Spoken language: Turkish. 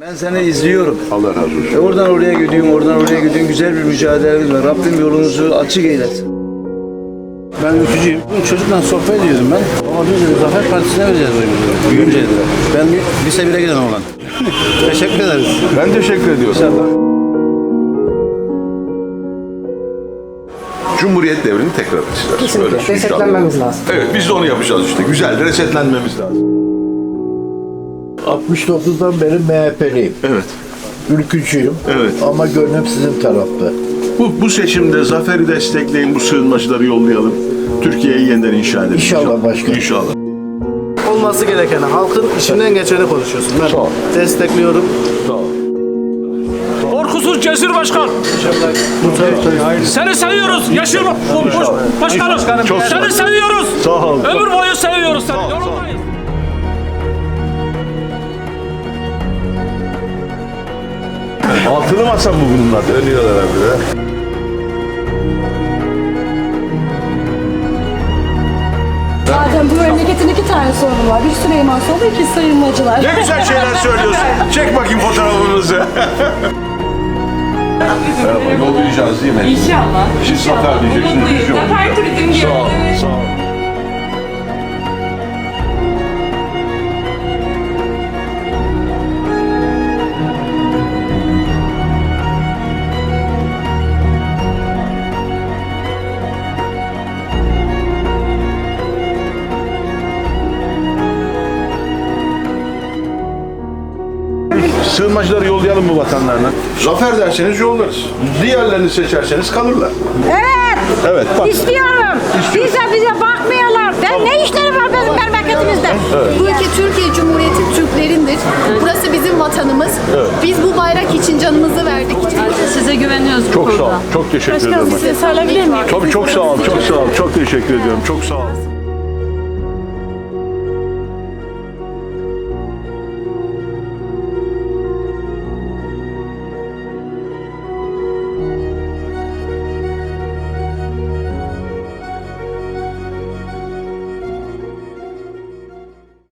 Ben seni izliyorum. Allah razı olsun. E oradan oraya gidiyorsun, oradan oraya gidiyorsun. Güzel bir mücadele var. Rabbim yolunuzu açık eylesin. Ben ülkücüyüm. Çocukla sohbet ediyordum ben. Ama biz de Zafer Partisi'ne vereceğiz oyumuzu. Büyüyünce dediler. Ben bir lise 1'e giden oğlan. Teşekkür ederiz. Ben teşekkür ediyorum. Cumhuriyet devrini tekrar edeceğiz. Kesinlikle. Öyle inşallah. Resetlenmemiz lazım. Evet biz de onu yapacağız işte. Güzel resetlenmemiz lazım. 69'dan beri MHP'liyim. Evet. Ülkücüyüm. Evet. Ama gönlüm sizin tarafta. Bu, bu seçimde zaferi destekleyin, bu sığınmacıları yollayalım. Türkiye'yi yeniden inşa edelim. İnşallah başkanım. İnşallah. Olması gereken halkın içinden geçeni konuşuyorsun. Ben Sağ ol. destekliyorum. Korkusuz cesur başkan. Seni seviyoruz. Bu- başkanım. Çok sağ ol. Seni seviyoruz. Sağ ol. Ömür boyu seviyoruz Altılı masa mı bunun adı? Dönüyorlar abi de. Zaten bu memleketin iki tane sorunu var. Bir Süleyman Soylu, iki sayılmacılar. Ne güzel şeyler söylüyorsun. Çek bakayım fotoğrafınızı. Merhaba, yollayacağız değil mi? İnşallah. Siz zafer diyeceksiniz. Umutluyuz. biz Zafer Sığınmacıları yollayalım mı vatanlarına? Zafer derseniz yollarız. Diğerlerini seçerseniz kalırlar. Evet. Evet bak. İstiyorum. Bize bize bakmıyorlar. Ben ne işleri var bizim memleketimizde? Bu ülke Türkiye Cumhuriyeti Türklerindir. Burası bizim vatanımız. Biz bu bayrak için canımızı verdik. Size güveniyoruz bu Çok sağ ol. konuda. Çok teşekkür ederim. Size sarılabilir miyim? Tabii çok sağ ol. Çok sağ ol. Çok teşekkür ediyorum. Çok sağ ol.